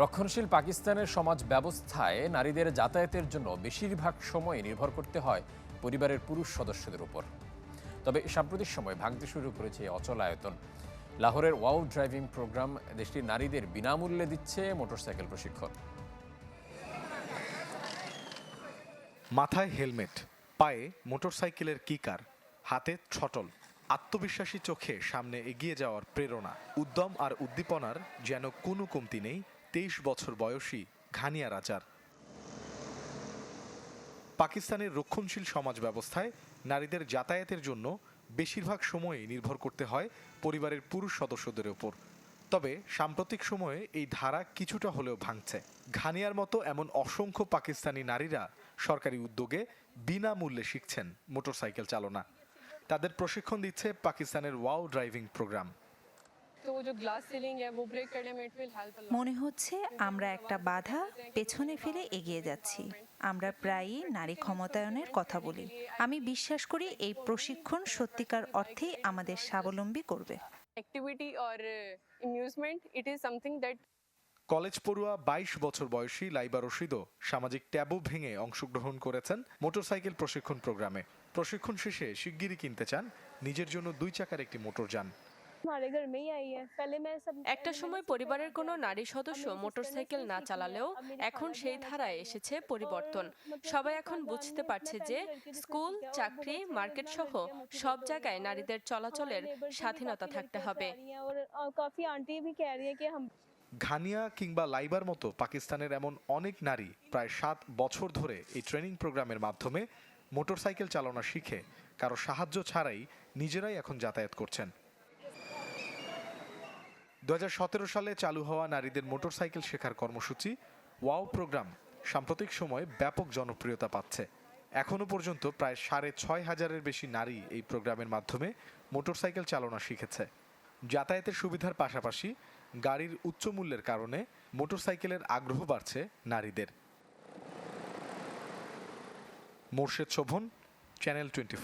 রক্ষণশীল পাকিস্তানের সমাজ ব্যবস্থায় নারীদের যাতায়াতের জন্য বেশিরভাগ সময় নির্ভর করতে হয় পরিবারের পুরুষ সদস্যদের উপর। তবে সাম্প্রতিক সময় ভাঙতে শুরু করেছে এই অচল আয়তন। লাহোরের ওয়াও ড্রাইভিং প্রোগ্রাম দেশটির নারীদের বিনামূল্যে দিচ্ছে মোটরসাইকেল প্রশিক্ষণ। মাথায় হেলমেট, পায়ে মোটরসাইকেলের কিকার, হাতে ছটল, আত্মবিশ্বাসী চোখে সামনে এগিয়ে যাওয়ার প্রেরণা, উদ্যম আর উদ্দীপনার যেন কোনো কমতি নেই তেইশ বছর বয়সী ঘানিয়া রাজার। পাকিস্তানের রক্ষণশীল সমাজ ব্যবস্থায় নারীদের যাতায়াতের জন্য বেশিরভাগ সময়ই নির্ভর করতে হয় পরিবারের পুরুষ সদস্যদের ওপর। তবে সাম্প্রতিক সময়ে এই ধারা কিছুটা হলেও ভাঙছে। ঘানিয়ার মতো এমন অসংখ্য পাকিস্তানি নারীরা সরকারি উদ্যোগে বিনামূল্যে শিখছেন মোটরসাইকেল চালনা। তাদের প্রশিক্ষণ দিচ্ছে পাকিস্তানের ওয়াও ড্রাইভিং প্রোগ্রাম। মনে হচ্ছে আমরা একটা বাধা পেছনে ফেলে এগিয়ে যাচ্ছি। আমরা প্রায়ই নারী ক্ষমতায়নের কথা বলি। আমি বিশ্বাস করি এই প্রশিক্ষণ সত্যিকার অর্থেই আমাদের স্বাবলম্বী করবে। কলেজ পড়ুয়া ২২ বছর বয়সী লাইবা রশিদও সামাজিক ট্যাবু ভেঙে অংশগ্রহণ করেছেন মোটরসাইকেল প্রশিক্ষণ প্রোগ্রামে। প্রশিক্ষণ শেষে শিগগিরই কিনতে চান। নিজের জন্য দুই চাকার একটি মোটর যান। একটা সময় পরিবারের কোনো নারী সদস্য মোটরসাইকেল না চালালেও এখন সেই ধারায় এসেছে পরিবর্তন সবাই এখন বুঝতে পারছে যে স্কুল চাকরি মার্কেট সহ সব জায়গায় নারীদের চলাচলের স্বাধীনতা থাকতে হবে। ঘানিয়া কিংবা লাইবার মতো পাকিস্তানের এমন অনেক নারী প্রায় সাত বছর ধরে এই ট্রেনিং প্রোগ্রামের মাধ্যমে মোটরসাইকেল চালানো শিখে। কারও সাহায্য ছাড়াই নিজেরাই এখন যাতায়াত করছেন। দু হাজার সতেরো সালে চালু হওয়া নারীদের মোটরসাইকেল শেখার কর্মসূচি ওয়াও প্রোগ্রাম সাম্প্রতিক সময়ে ব্যাপক জনপ্রিয়তা পাচ্ছে। এখনও পর্যন্ত প্রায় সাড়ে ছয় হাজারের বেশি নারী এই প্রোগ্রামের মাধ্যমে মোটরসাইকেল চালনা শিখেছে। যাতায়াতের সুবিধার পাশাপাশি গাড়ির উচ্চ মূল্যের কারণে মোটরসাইকেলের আগ্রহ বাড়ছে নারীদের। Morshed Sovan channel twenty